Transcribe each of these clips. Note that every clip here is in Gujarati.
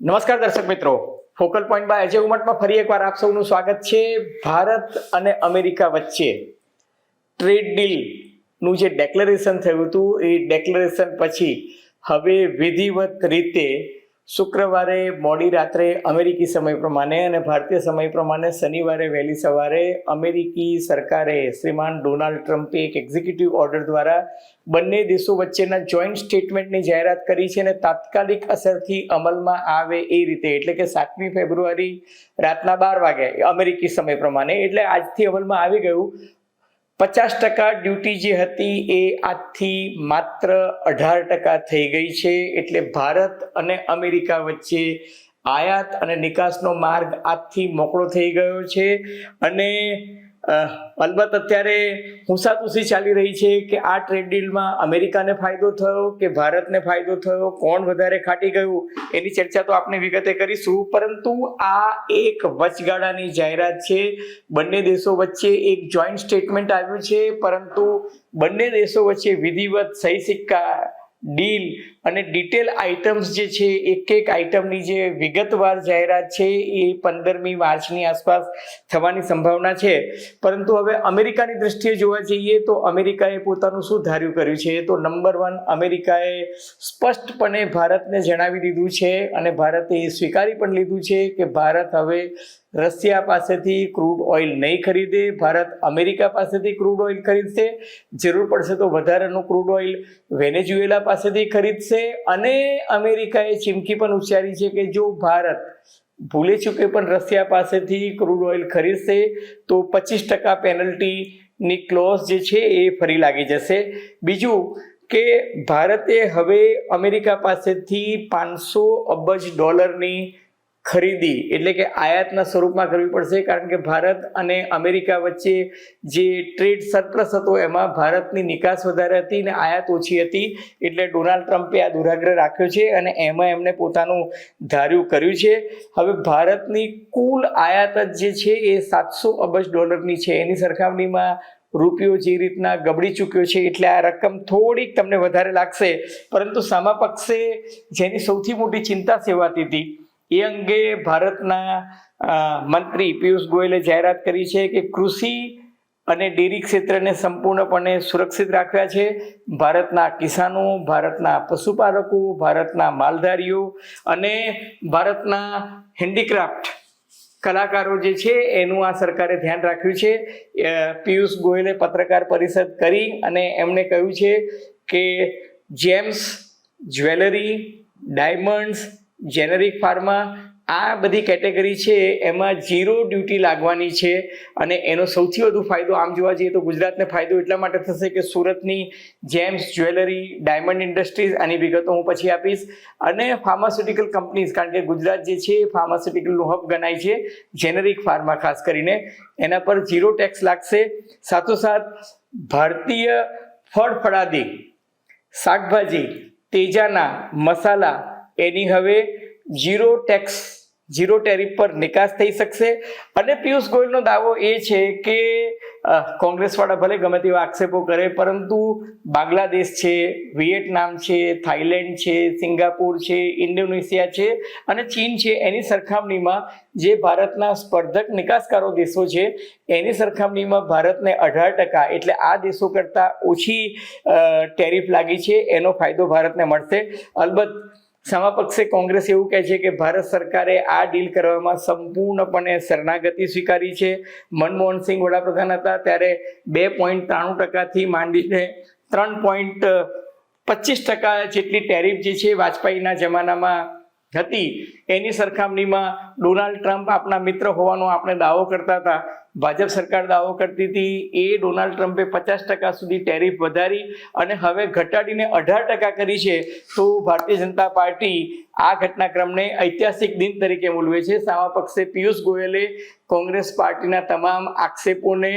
નમસ્કાર દર્શક મિત્રો. ફોકલ પોઈન્ટ બાય અજય ઉમટમાં ફરી એકવાર આપ સૌનું સ્વાગત છે. ભારત અને અમેરિકા વચ્ચે ટ્રેડ ડીલનું જે ડેક્લેરેશન થયું હતું, એ ડેક્લેરેશન પછી હવે વિધિવત રીતે શુક્રવારે મોડી રાત્રે અમેરિકી સમય પ્રમાણે અને ભારતીય સમય પ્રમાણે શનિવારે વહેલી સવારે અમેરિકી સરકારે શ્રીમાન ડોનાલ્ડ ટ્રમ્પે એક એક્ઝિક્યુટિવ ઓર્ડર દ્વારા બંને દેશો વચ્ચેના જોઈન્ટ સ્ટેટમેન્ટની જાહેરાત કરી છે અને તાત્કાલિક અસરથી અમલમાં આવે એ રીતે. એટલે કે સાતમી ફેબ્રુઆરી રાતના બાર વાગે અમેરિકી સમય પ્રમાણે. એટલે આજથી અમલમાં આવી ગયું. પચાસ ટકા ડ્યુટી જે હતી એ આજથી માત્ર અઢાર ટકા થઈ ગઈ છે. એટલે ભારત અને અમેરિકા વચ્ચે આયાત અને નિકાસનો માર્ગ આજથી મોકળો થઈ ગયો છે. અને અલબત્ત અત્યારે હુંસાતુસી ચાલી રહી છે કે આ ટ્રેડ ડીલમાં અમેરિકાને ફાયદો થયો કે ભારતને ફાયદો થયો, કોણ વધારે ખાટી ગયું, એની ચર્ચા તો આપણે વિગતે કરીશું. પરંતુ આ એક વચગાળાની જાહેરાત છે. બંને દેશો વચ્ચે એક જોઈન્ટ સ્ટેટમેન્ટ આવ્યું છે. પરંતુ બંને દેશો વચ્ચે વિધિવત સહી સિક્કા ડીલ અને ડિટેલ આઇટમ્સ જે છે એક એક આઇટમની જે વિગતવાર જાહેરાત છે, એ પંદરમી માર્ચની આસપાસ થવાની સંભાવના છે. પરંતુ હવે અમેરિકાની દ્રષ્ટિએ જોવા જઈએ તો અમેરિકાએ પોતાનું શું ધાર્યું કર્યું છે? તો નંબર વન અમેરિકાએ સ્પષ્ટપણે ભારતને જણાવી દીધું છે અને ભારતે એ સ્વીકારી પણ લીધું છે કે ભારત હવે રશિયા પાસેથી ક્રૂડ ઓઇલ નહીં ખરીદે, ભારત અમેરિકા પાસેથી ક્રૂડ ઓઇલ ખરીદશે. જરૂર પડશે તો વધારાનું ક્રૂડ ઓઇલ વેનેઝુએલા પાસેથી ખરીદશે. અને અમેરિકાએ ચીમકી પણ ઉચ્ચારી છે કે જો ભારત ભૂલે ચૂકે પણ રશિયા પાસેથી ક્રૂડ ઓઇલ ખરીદશે, તો પચીસ ટકા પેનલ્ટીની ક્લોઝ જે છે એ ફરી લાગી જશે. બીજું કે ભારતે હવે અમેરિકા પાસેથી પાંચસો અબજ ડોલરની ખરીદી એટલે કે આયાતના સ્વરૂપમાં કરવી પડશે, કારણ કે ભારત અને અમેરિકા વચ્ચે જે ટ્રેડ સરપ્લસ હતો, એમાં ભારતની નિકાસ વધારે હતી અને આયાત ઓછી હતી, એટલે ડોનાલ્ડ ટ્રમ્પે આ દુરાગ્રહ રાખ્યો છે અને એમાં એમણે પોતાનું ધાર્યું કર્યું છે. હવે ભારતની કુલ આયાત જ છે એ સાતસો અબજ ડોલરની છે. એની સરખામણીમાં રૂપિયો જે રીતના ગબડી ચૂક્યો છે, એટલે આ રકમ થોડીક તમને વધારે લાગશે. પરંતુ સામા પક્ષે જેની સૌથી મોટી ચિંતા સેવાતી હતી એ અંગે ભારતના મંત્રી પિયુષ ગોયલે જાહેરાત કરી છે કે કૃષિ અને ડેરી ક્ષેત્રને સંપૂર્ણપણે સુરક્ષિત રાખ્યા છે. ભારતના કિસાનો, ભારતના પશુપાલકો, ભારતના માલધારીઓ અને ભારતના હેન્ડીક્રાફ્ટ કલાકારો જે છે એનું આ સરકારે ધ્યાન રાખ્યું છે. પિયુષ ગોયલે પત્રકાર પરિષદ કરી અને એમણે કહ્યું છે કે gems jewellery, diamonds generic pharma આ બધી કેટેગરી છે, એમાં ઝીરો ડ્યુટી લાગવાની છે અને એનો સૌથી વધુ ફાયદો આમ જોવા જઈએ તો ગુજરાતને ફાયદો એટલા માટે થશે કે સુરતની જેમ્સ જ્વેલરી ડાયમંડ ઇન્ડસ્ટ્રીઝ આની વિગતો હું પછી આપીશ. અને ફાર્માસ્યુટિકલ કંપનીઝ કારણ કે ગુજરાત જે છે એ ફાર્માસ્યુટિકલનું હબ ગણાય છે જેનરિક ફાર્મા ખાસ કરીને. એના પર ઝીરો ટેક્સ લાગશે. સાથોસાથ ભારતીય ફળ ફળાદી, શાકભાજી, તેજાના, મસાલા એની હવે ઝીરો ટેક્સ, ઝીરો ટેરિફ પર નિકાસ થઈ શકશે. અને પિયુષ ગોયલનો દાવો એ છે કે કોંગ્રેસવાળા ભલે ગમે તેવા આક્ષેપો કરે, પરંતુ બાંગ્લાદેશ છે વિયેટનામ છે થાઈલેન્ડ છે, સિંગાપુર છે, ઇન્ડોનેશિયા છે અને ચીન છે, એની સરખામણીમાં જે ભારતના સ્પર્ધક નિકાસકારો દેશો છે, એની સરખામણીમાં ભારતને અઢાર ટકા એટલે આ દેશો કરતાં ઓછી ટેરિફ લાગી છે. એનો ફાયદો ભારતને મળશે. અલબત્ત સામા પક્ષે કોંગ્રેસ એવું કહે છે કે ભારત સરકારે આ ડીલ કરવામાં સંપૂર્ણપણે શરણાગતિ સ્વીકારી છે. મનમોહન સિંહ વડાપ્રધાન હતા ત્યારે બે પોઈન્ટ ત્રાણું ટકાથી માંડીને ત્રણ પોઈન્ટ પચીસ ટકા જેટલી ટેરિફ જે છે વાજપેયીના જમાનામાં હતી. એની સરખામણીમાં ડોનાલ્ડ ટ્રમ્પ આપણા મિત્ર હોવાનો આપણે દાવો કરતા હતા. ભાજપ સરકાર દાવો કરતી હતી, એ ડોનાલ્ડ ટ્રમ્પે પચાસ ટકા સુધી ટેરિફ વધારી અને હવે ઘટાડીને અઢાર ટકા કરી છે. તો ભારતીય જનતા પાર્ટી આ ઘટનાક્રમને ઐતિહાસિક દિન તરીકે મૂલવે છે. સામા પક્ષે પિયુષ ગોયલે કોંગ્રેસ પાર્ટીના તમામ આક્ષેપોને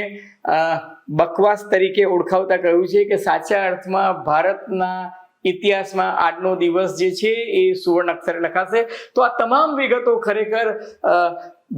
બકવાસ તરીકે ઓળખાવતા કહ્યું છે કે સાચા અર્થમાં ભારતના ઇતિહાસમાં આજનો દિવસ જે છે એ સુવર્ણ અક્ષરે લખાશે. તો આ તમામ વિગતો ખરેખર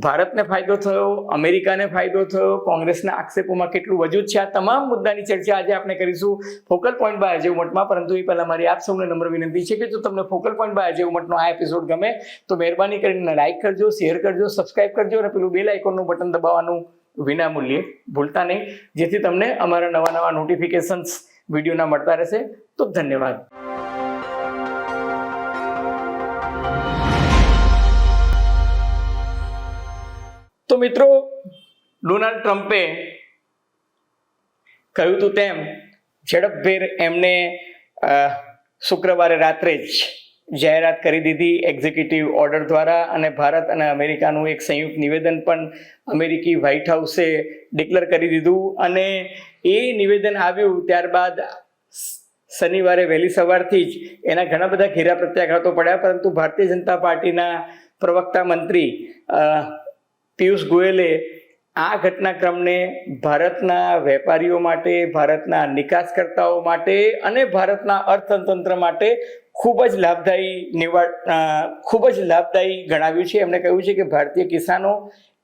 ભારતને ફાયદો થયો, અમેરિકાને ફાયદો થયો, કોંગ્રેસના આક્ષેપોમાં કેટલું વજૂદ છે, આ તમામ મુદ્દાની ચર્ચા આજે આપણે કરીશું ફોકલ પોઈન્ટ બાય અજય ઉમટમાં. પરંતુ એ પહેલાં મારી આપ સૌને નમ્ર વિનંતી છે કે જો તમને ફોકલ પોઈન્ટ બાય અજય ઉમટનો આ એપિસોડ ગમે, તો મહેરબાની કરીને લાઇક કરજો શેર કરજો સબસ્ક્રાઇબ કરજો અને પેલું બેલ આઇકોનનું બટન દબાવવાનું વિનામૂલ્યે ભૂલતા નહીં. જેથી તમને અમારા નવા નવા નોટિફિકેશન્સ વિડીયોના મળતા રહેશે. તો ધન્યવાદ. તો મિત્રો, ડોનાલ્ડ ટ્રમ્પે કહ્યું હતું તેમ, ઝડપભેર એમને શુક્રવારે રાત્રે જ જાહેરાત કરી દીધી એક્ઝિક્યુટિવ ઓર્ડર દ્વારા અને ભારત અને અમેરિકાનું એક સંયુક્ત નિવેદન પણ અમેરિકી વ્હાઇટ હાઉસે ડિક્લેર કરી દીધું અને એ નિવેદન આવ્યું ત્યારબાદ શનિવારે વહેલી સવારથી જ એના ઘણા બધા ઘેરા પ્રત્યાઘાતો પડ્યા, પરંતુ ભારતીય જનતા પાર્ટીના પ્રવક્તા મંત્રી પિયુષ ગોયલે આ ઘટનાક્રમને ભારતના વેપારીઓ માટે, ભારતના નિકાસકર્તાઓ માટે અને ભારતના અર્થતંત્ર માટે ખૂબ જ લાભદાયી નિવાડ ખૂબ જ લાભદાયી ગણાવ્યું છે. એમણે કહ્યું છે કે ભારતીય કિસાનો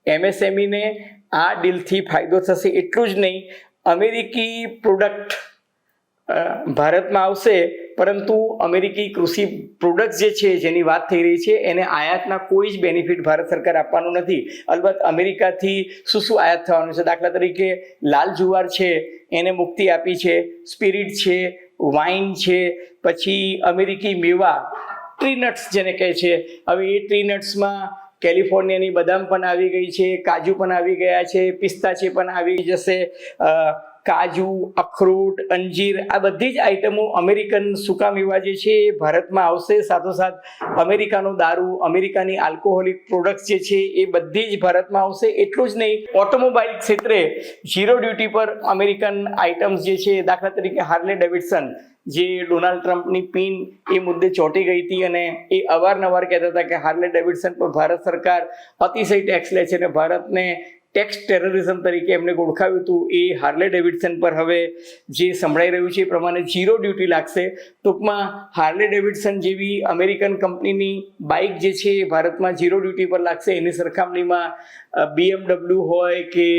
એમએસએમઈને આ ડીલથી ફાયદો થશે એટલું જ નહીં અમેરિકી પ્રોડક્ટ ભારતમાં આવશે, પરંતુ અમેરિકી કૃષિ પ્રોડક્ટ જે છે, જેની વાત થઈ રહી છે, એને આયાતના કોઈ જ બેનિફિટ ભારત સરકાર આપવાનું નથી. અલબત્ત અમેરિકાથી શું શું આયાત થવાનું છે? દાખલા તરીકે લાલ જુવાર છે, એને મુક્તિ આપી છે, સ્પિરિટ છે, વાઇન છે, પછી અમેરિકી મેવા ટ્રીનટ્સ જેને કહે છે. હવે એ ટ્રીનટ્સમાં કેલિફોર્નિયાની બદામ પણ આવી ગઈ છે, કાજુ પણ આવી ગયા છે, પિસ્તાચી પણ આવી જશે કાજુ, અખરોટ, અંજીર, આ બધી જ આઇટમો અમેરિકન સૂકા મેવા જે છે એ ભારતમાં આવશે. સાથોસાથ અમેરિકાનો દારૂ, અમેરિકાની આલ્કોહોલિક પ્રોડક્ટ્સ જે છે એ બધી જ ભારતમાં આવશે. એટલું જ નહીં, ઓટોમોબાઈલ ક્ષેત્રે ઝીરો ડ્યુટી પર અમેરિકન આઇટમ્સ જે છે દાખલા તરીકે હાર્લે ડેવિડસન જે ડોનાલ્ડ ટ્રમ્પની પિન એ મુદ્દે ચોંટી ગઈ હતી અને એ અવારનવાર કહેતા હતા કે હાર્લે ડેવિડસન પર ભારત સરકાર અતિશય ટેક્સ લે છે અને ભારતને ટેક્સ ટેરરિઝમ તરીકે એમને ઓળખાવ્યું હતું. એ હાર્લે ડેવિડસન પર હવે જે સંભળાઈ રહ્યું છે એ પ્રમાણે ઝીરો ડ્યુટી લાગશે. ટૂંકમાં હાર્લે ડેવિડસન જેવી અમેરિકન કંપનીની બાઇક જે છે એ ભારતમાં ઝીરો ડ્યુટી પર લાગશે. એની સરખામણીમાં બીએમડબલ્યુ હોય કે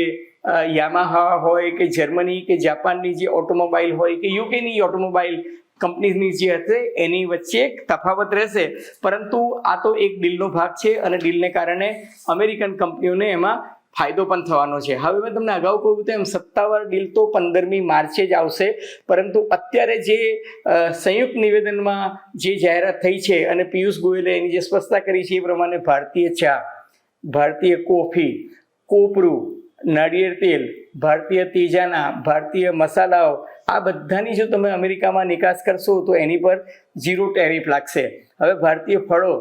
યામાહા હોય કે જર્મની કે જાપાનની જે ઓટોમોબાઈલ હોય કે યુકેની ઓટોમોબાઈલ કંપનીની જે હશે, એની વચ્ચે એક તફાવત રહેશે. પરંતુ આ તો એક ડીલનો ભાગ છે અને ડીલને કારણે અમેરિકન કંપનીઓને એમાં ફાયદો પણ થવાનો છે. હવે મેં તમને અગાઉ કહ્યું તેમ સત્તાવાર ડીલ તો પંદરમી માર્ચે જ આવશે. પરંતુ અત્યારે જે સંયુક્ત નિવેદનમાં જે જાહેરાત થઈ છે અને પિયુષ ગોયલે એની જે સ્પષ્ટતા કરી છે એ પ્રમાણે ભારતીય ચા, ભારતીય કોફી, કોપરું નાળિયેર તેલ, ભારતીય તેજાના, ભારતીય મસાલાઓ, આ બધાની જો તમે અમેરિકામાં નિકાસ કરશો તો એની પર ઝીરો ટેરિફ લાગશે. હવે ભારતીય ફળો,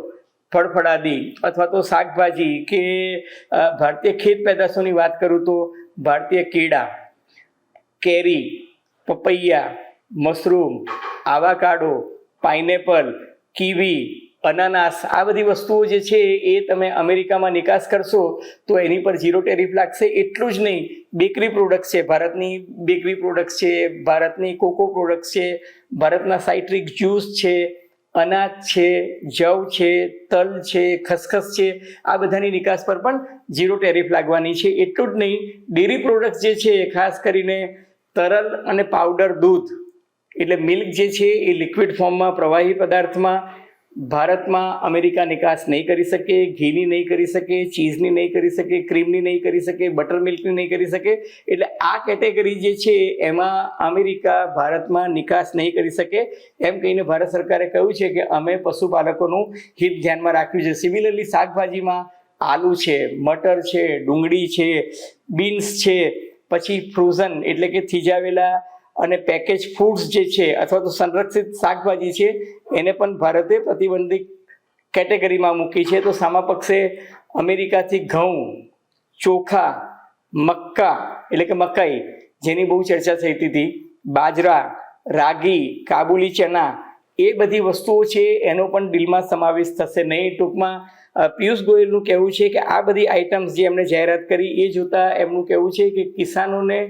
ફળફળાદી અથવા તો શાકભાજી કે ભારતીય ખેત પેદાશોની વાત કરું તો ભારતીય કેળા, કેરી, પપૈયા, મશરૂમ, આવાકાડો, પાઇનેપલ, કીવી અનાનાસ, આ બધી વસ્તુઓ જે છે એ તમે અમેરિકામાં નિકાસ કરશો, તો એની પર ઝીરો ટેરિફ લાગશે. એટલું જ નહીં, બેકરી પ્રોડક્ટ્સ છે, ભારતની બેકરી પ્રોડક્ટ્સ છે, ભારતની કોકો પ્રોડક્ટ્સ છે, ભારતના સાઇટ્રિક જ્યુસ છે, અનાજ છે, જવ છે, તલ છે, ખસખસ છે, આ બધાની નિકાસ પર પણ ઝીરો ટેરિફ લાગવાની છે. એટલું જ નહીં, ડેરી પ્રોડક્ટ્સ જે છે, ખાસ કરીને તરલ અને પાવડર દૂધ, એટલે મિલ્ક જે છે એ લિક્વિડ ફોર્મમાં પ્રવાહી પદાર્થમાં ભારતમાં અમેરિકા નિકાસ નહીં કરી શકે, ઘીની નહીં કરી શકે, ચીઝની નહીં કરી શકે, ક્રીમની નહીં કરી શકે બટર મિલ્કની નહીં કરી શકે, એટલે આ કેટેગરી જે છે એમાં અમેરિકા ભારતમાં નિકાસ નહીં કરી શકે. એમ કહીને ભારત સરકારે કહ્યું છે કે અમે પશુપાલકોનું હિત ધ્યાનમાં રાખ્યું છે. સિમિલરલી શાકભાજીમાં આલુ છે, મટર છે, ડુંગળી છે બીન્સ છે, પછી ફ્રોઝન એટલે કે થીજાવેલા અને પેકેજ ફૂડ્સ જે છે, અથવા તો સંરક્ષિત શાકભાજી છે, એને પણ ભારતે પ્રતિબંધિત કેટેગરીમાં મૂકી છે. તો સામા પક્ષે અમેરિકાથી ઘઉં, ચોખા, મક્કા, એટલે કે મકાઈ, જેની બહુ ચર્ચા થઈ હતી બાજરા, રાગી, કાબુલી ચના એ બધી વસ્તુઓ છે, એનો પણ ડીલમાં સમાવેશ થશે નહીં. ટૂંકમાં પિયુષ ગોયલનું કહેવું છે કે આ બધી આઇટમ્સ જે એમણે જાહેરાત કરી, એ જોતાં એમનું કહેવું છે કે કિસાનોને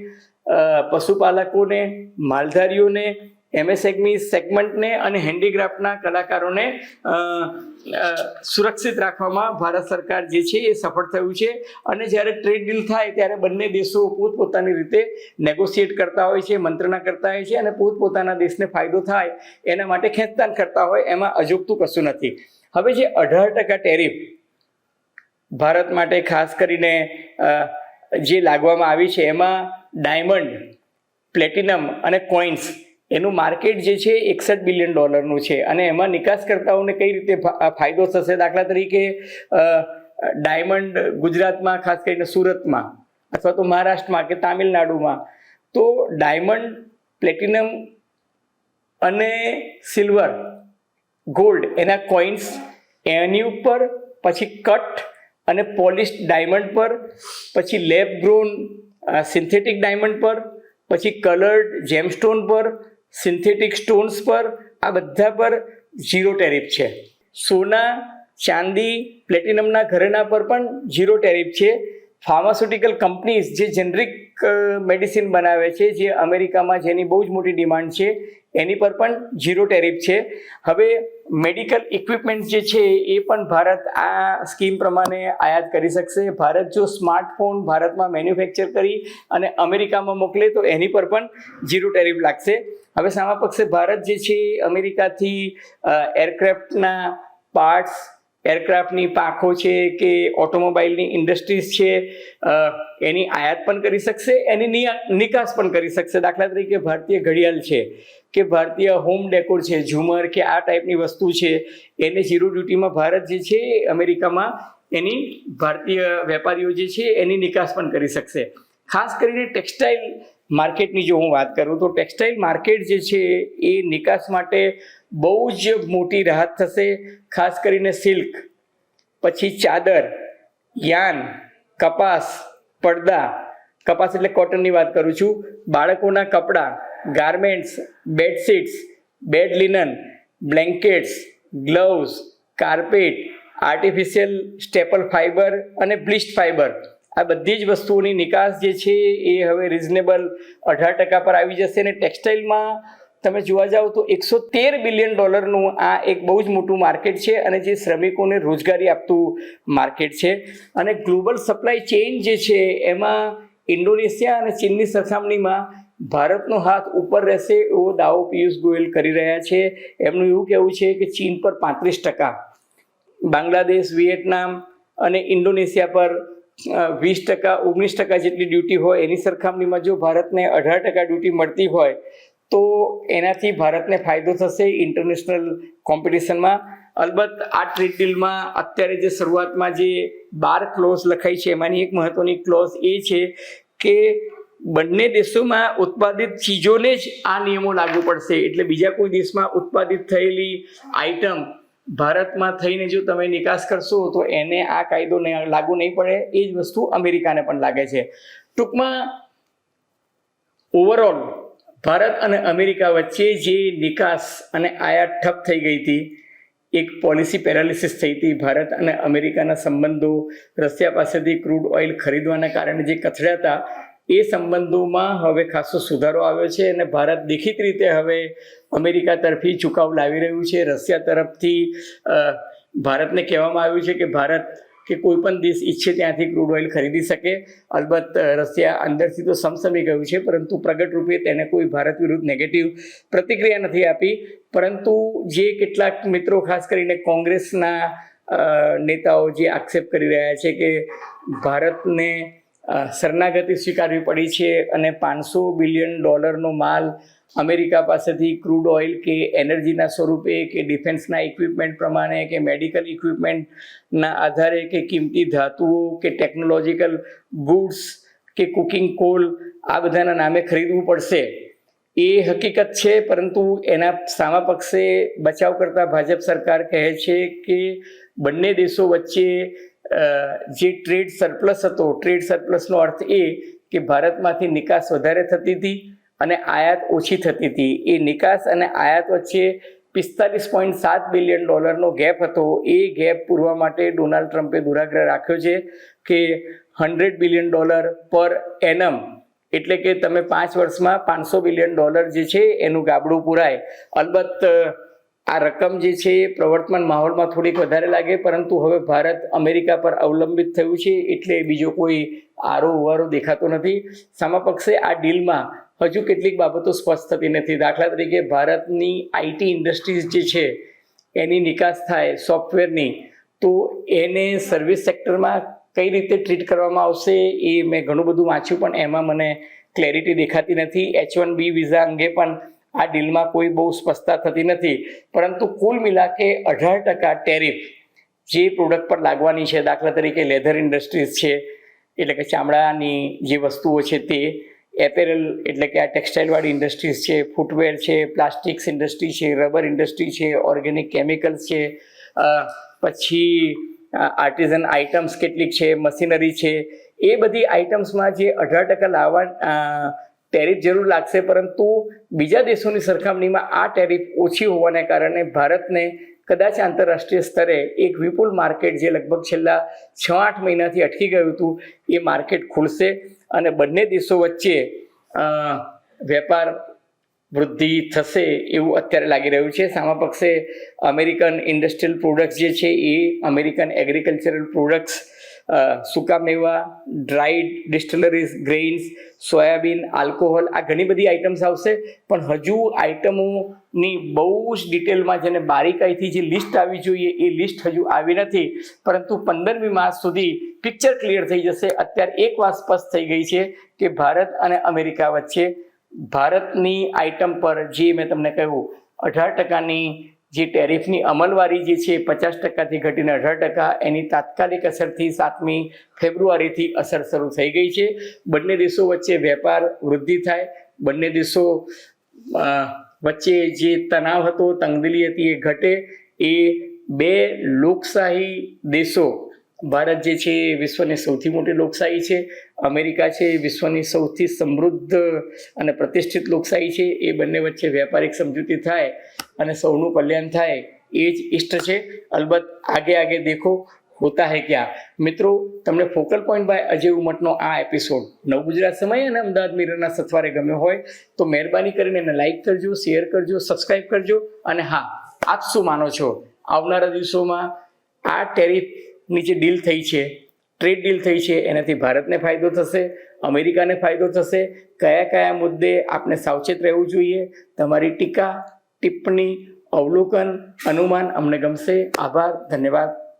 પશુપાલકોને, માલધારીઓને એમએસએગમી સેગમેન્ટને અને હેન્ડીક્રાફ્ટના કલાકારોને સુરક્ષિત રાખવામાં ભારત સરકાર જે છે એ સફળ થયું છે. અને જ્યારે ટ્રેડ ડીલ થાય ત્યારે બંને દેશો પોતપોતાની રીતે નેગોશિએટ કરતા હોય છે, મંત્રણા કરતા હોય છે અને પોતપોતાના દેશને ફાયદો થાય એના માટે ખેંચતાણ કરતા હોય એમાં અજોગતું કશું નથી. હવે જે અઢાર ટકા ટેરિફ ભારત માટે ખાસ કરીને જે લાગવામાં આવી છે એમાં ડાયમંડ, પ્લેટિનમ અને કોઇન્સ એનું માર્કેટ જે છે એકસઠ બિલિયન ડોલરનું છે અને એમાં નિકાસકર્તાઓને કઈ રીતે ફાયદો થશે દાખલા તરીકે ડાયમંડ ગુજરાતમાં, ખાસ કરીને સુરતમાં અથવા તો મહારાષ્ટ્રમાં કે તામિલનાડુમાં, તો ડાયમંડ, પ્લેટિનમ અને સિલ્વર, ગોલ્ડ એના કોઇન્સ એની ઉપર, પછી કટ અને પોલિશ ડાયમંડ પર, પછી લેબ ગ્રોન સિન્થેટિક ડાયમંડ પર, પછી કલર્ડ જેમસ્ટોન પર સિન્થેટિક સ્ટોન્સ પર, આ બધા પર ઝીરો ટેરિફ છે. સોના, ચાંદી પ્લેટિનમના ઘરેણા પર પણ ઝીરો ટેરિફ છે. ફાર્માસ્યુટિકલ કંપનીઝ જે જેનરિક મેડિસિન બનાવે છે, જે અમેરિકામાં જેની બહુ જ મોટી ડિમાન્ડ છે, એની પર પણ ઝીરો ટેરિફ છે. હવે મેડિકલ ઇક્વિપમેન્ટ જે છે એ પણ ભારત આ સ્કીમ પ્રમાણે આયાત કરી શકશે. ભારત જો સ્માર્ટફોન ભારતમાં મેન્યુફેક્ચર કરી અને અમેરિકામાં મોકલે તો એની પર પણ ઝીરો ટેરિફ લાગશે. હવે સામા પક્ષે ભારત જે છે અમેરિકાથી એરક્રાફ્ટના પાર્ટ્સ એરક્રાફ્ટની પાંખો છે કે ઓટોમોબાઈલની ઇન્ડસ્ટ્રીઝ છે એની આયાત પણ કરી શકશે, એની નિકાસ પણ કરી શકશે. દાખલા તરીકે ભારતીય ઘડિયાળ છે કે ભારતીય હોમ ડેકોર છે, ઝુમર કે આ ટાઈપની વસ્તુ છે, એને ઝીરો ડ્યુટીમાં ભારત જે છે અમેરિકામાં એની ભારતીય વેપારીઓ જે છે એની નિકાસ પણ કરી શકશે. ખાસ કરીને ટેક્સટાઇલ માર્કેટની જો હું વાત કરું તો ટેક્સટાઇલ માર્કેટ જે છે એ નિકાસ માટે બહુ જ મોટી રાહત થશે, ખાસ કરીને સિલ્ક. પછી ચાદર, યાન, કપાસ, પડદા. કપાસ એટલે કોટનની વાત કરું છું. બાળકોના કપડાં, garments, bedsheets, bed linen, blankets, gloves, carpet, artificial staple fibre અને બ્લિસ્ટ ફાઇબર. આ બધી જ વસ્તુઓની નિકાસ જે છે એ હવે રિઝનેબલ અઢાર ટકા પર આવી જશે અને ટેક્સટાઇલમાં તમે જોવા જાઓ તો એકસો તેર બિલિયન ડોલરનું આ એક બહુ જ મોટું માર્કેટ છે અને જે શ્રમિકોને રોજગારી આપતું માર્કેટ છે. અને ગ્લોબલ સપ્લાય ચેઇન જે છે, એમાં ઇન્ડોનેશિયા અને ચીનની સરખામણીમાં ભારતનો હાથ ઉપર રહેશે એવો દાવો પિયુષ ગોયલ કરી રહ્યા છે. એમનું એવું કહેવું છે કે ચીન પર પાંત્રીસ ટકા, બાંગ્લાદેશ વિયેટનામ અને ઇન્ડોનેશિયા પર વીસ ટકા, ઓગણીસ ટકા જેટલી ડ્યુટી હોય એની સરખામણીમાં જો ભારતને અઢાર ટકા ડ્યુટી મળતી હોય તો એનાથી ભારતને ફાયદો થશે ઇન્ટરનેશનલ કોમ્પિટિશનમાં અલબત્ત આ ટ્રેડ ડીલમાં અત્યારે જે શરૂઆતમાં જે બાર ક્લોઝ લખાઈ છે, એમાંની એક મહત્વની ક્લોઝ એ છે કે બંને દેશોમાં ઉત્પાદિત ચીજોને જ આ નિયમો લાગુ પડશે. એટલે બીજા કોઈ દેશમાં ઉત્પાદિત થયેલી આઇટમ ભારતમાં થઈને જો તમે નિકાસ કરશો, તો એને આ કાયદો લાગુ નહીં પડે. એ જ વસ્તુ અમેરિકાને પણ લાગે છે. ટૂંકમાં ઓવરઓલ ભારત અને અમેરિકા વચ્ચે જે નિકાસ અને આયાત ઠપ થઈ ગઈ હતી, એક પોલિસી પેરાલિસિસ થઈ હતી. ભારત અને અમેરિકાના સંબંધો રશિયા પાસેથી ક્રૂડ ઓઇલ ખરીદવાના કારણે જે કથળ્યા હતા એ સંબંધોમાં હવે ખાસો સુધારો આવ્યો છે અને ભારત દેખિત રીતે હવે અમેરિકા તરફી ઝુકાવ લાવી રહ્યું છે. રશિયા તરફથી ભારતને કહેવામાં આવ્યું છે કે ભારત કે કોઈ પણ દેશ ઈચ્છે ત્યાંથી ક્રૂડ ઓઇલ ખરીદી શકે. અલબત્ત રશિયા અંદરથી તો સમસમી ગયું છે, પરંતુ પ્રગટ રૂપે તેને કોઈ ભારત વિરુદ્ધ નેગેટિવ પ્રતિક્રિયા નથી આપી. પરંતુ જે કેટલાક મિત્રો, ખાસ કરીને કોંગ્રેસના નેતાઓ જે આક્ષેપ કરી રહ્યા છે કે ભારતને શરણાગતિ સ્વીકારવી પડી છે અને પાંચસો બિલિયન ડોલરનો માલ અમેરિકા પાસેથી ક્રૂડ ઓઇલ કે એનર્જીના સ્વરૂપે કે ડિફેન્સના ઇક્વિપમેન્ટ પ્રમાણે કે મેડિકલ ઇક્વિપમેન્ટના આધારે કે કિંમતી ધાતુઓ કે ટેકનોલોજીકલ ગુડ્સ કે કુકિંગ કોલ આ બધાના નામે ખરીદવું પડશે. એ હકીકત છે, પરંતુ એના સામા પક્ષે બચાવ કરતા ભાજપ સરકાર કહે છે કે બંને દેશો વચ્ચે જે ટ્રેડ સરપ્લસ હતો ટ્રેડ સરપ્લસનો અર્થ એ કે ભારતમાંથી નિકાસ વધારે થતી હતી અને આયાત ઓછી થતી હતી. એ નિકાસ અને આયાત વચ્ચે પિસ્તાલીસ પોઈન્ટ સાત બિલિયન ડોલરનો ગેપ હતો. એ ગેપ પૂરવા માટે ડોનાલ્ડ ટ્રમ્પે દુરાગ્રહ રાખ્યો છે કે હંડ્રેડ બિલિયન ડોલર પર એનમ, એટલે કે તમે પાંચ વર્ષમાં પાંચસો બિલિયન ડોલર જે છે એનું ગાબડું પૂરાય. અલબત્ત આ રકમ જે છે એ પ્રવર્તમાન માહોલમાં થોડીક વધારે લાગે, પરંતુ હવે ભારત અમેરિકા પર અવલંબિત થયું છે, એટલે બીજો કોઈ આરો ઉવારો દેખાતો નથી. સામા આ ડીલમાં હજુ કેટલીક બાબતો સ્પષ્ટ થતી નથી. દાખલા તરીકે ભારતની આઈટી ઇન્ડસ્ટ્રીઝ જે છે, એની નિકાસ થાય સોફ્ટવેરની, તો એને સર્વિસ સેક્ટરમાં કઈ રીતે ટ્રીટ કરવામાં આવશે એ મેં ઘણું બધું વાંચ્યું, પણ એમાં મને ક્લેરિટી દેખાતી નથી. એચ વન બી વિઝા અંગે પણ આ ડીલમાં કોઈ બહુ સ્પષ્ટતા થતી નથી. પરંતુ કુલ મિલાકે અઢાર ટકા ટેરિફ જે પ્રોડક્ટ પર લાગવાની છે, દાખલા તરીકે લેધર ઇન્ડસ્ટ્રીઝ છે, એટલે કે ચામડાની જે વસ્તુઓ છે તે, એપેરલ એટલે કે આ ટેક્સટાઇલવાળી ઇન્ડસ્ટ્રીઝ છે, ફૂટવેર છે, પ્લાસ્ટિક્સ ઇન્ડસ્ટ્રી છે, રબર ઇન્ડસ્ટ્રી છે, ઓર્ગેનિક કેમિકલ્સ છે પછી આર્ટિઝન આઇટમ્સ કેટલીક છે, મશીનરી છે, એ બધી આઇટમ્સમાં જે અઢાર ટકા લાવવા ટેરિફ જરૂર લાગશે, પરંતુ બીજા દેશોની સરખામણીમાં આ ટેરિફ ઓછી હોવાને કારણે ભારતને કદાચ આંતરરાષ્ટ્રીય સ્તરે એક વિપુલ માર્કેટ જે લગભગ છેલ્લા છ આઠ મહિનાથી અટકી ગયું હતું, એ માર્કેટ ખુલશે અને બંને દેશો વચ્ચે વેપાર વૃદ્ધિ થશે એવું અત્યારે લાગી રહ્યું છે. સામા પક્ષે અમેરિકન ઇન્ડસ્ટ્રીયલ પ્રોડક્ટ્સ જે છે, એ અમેરિકન એગ્રીકલ્ચરલ પ્રોડક્ટ્સ સૂકા મેવા dried distilleries grains soybean alcohol આ ઘણી બધી આઇટમ્સ આવશે. પણ હજુ આઇટમોની બહુ જ ડિટેલમાં જેને બારીકાઈથી જે લિસ્ટ આવી જોઈએ, એ લિસ્ટ હજુ આવી નથી. પરંતુ પંદરમી માસ સુધી પિક્ચર ક્લિયર થઈ જશે. અત્યારે એક વાત સ્પષ્ટ થઈ ગઈ છે કે ભારત અને અમેરિકા વચ્ચે ભારતની આઇટમ પર જે મેં તમને કહ્યું, અઢાર ટકાની જે ટેરિફની અમલવારી જે છે પચાસ ટકાથી ઘટીને અઢાર ટકા, એની તાત્કાલિક અસરથી સાતમી ફેબ્રુઆરીથી અસર શરૂ થઈ ગઈ છે. બંને દેશો વચ્ચે વેપાર વૃદ્ધિ થાય. બંને દેશો વચ્ચે જે તણાવ હતો, તંગદિલી હતી એ ઘટે. એ બે લોકશાહી દેશો ભારત જે છે એ વિશ્વની સૌથી મોટી લોકશાહી છે. અમેરિકા છે એ વિશ્વની સૌથી સમૃદ્ધ અને પ્રતિષ્ઠિત લોકશાહી છે. એ બંને વચ્ચે વ્યાપારિક સમજૂતી થાય અને સૌનું કલ્યાણ થાય એ જ ઈષ્ટ છે. અલબત્ત આગે આગે દેખો હોતા હે ક્યાં? મિત્રો, તમને ફોકલ પોઈન્ટ બાય અજય ઉમટનો આ એપિસોડ નવ ગુજરાત સમય અને અમદાવાદ મિરરના સથવારે ગમ્યો હોય તો મહેરબાની કરીને એને લાઈક કરજો, શેર કરજો સબસ્ક્રાઈબ કરજો અને હા, આપ શું માનો છો? આવનારા દિવસોમાં આ ટેરિફની જે ડીલ થઈ છે ટ્રેડ ડીલ થઈ છે, એનાથી ભારતને ફાયદો થશે, અમેરિકાને ફાયદો થશે. કયા કયા મુદ્દે આપણે સાવચેત રહેવું જોઈએ? તમારી ટીકા, ટિપ્પણી, અવલોકન, અનુમાન અમને ગમશે. આભાર, ધન્યવાદ.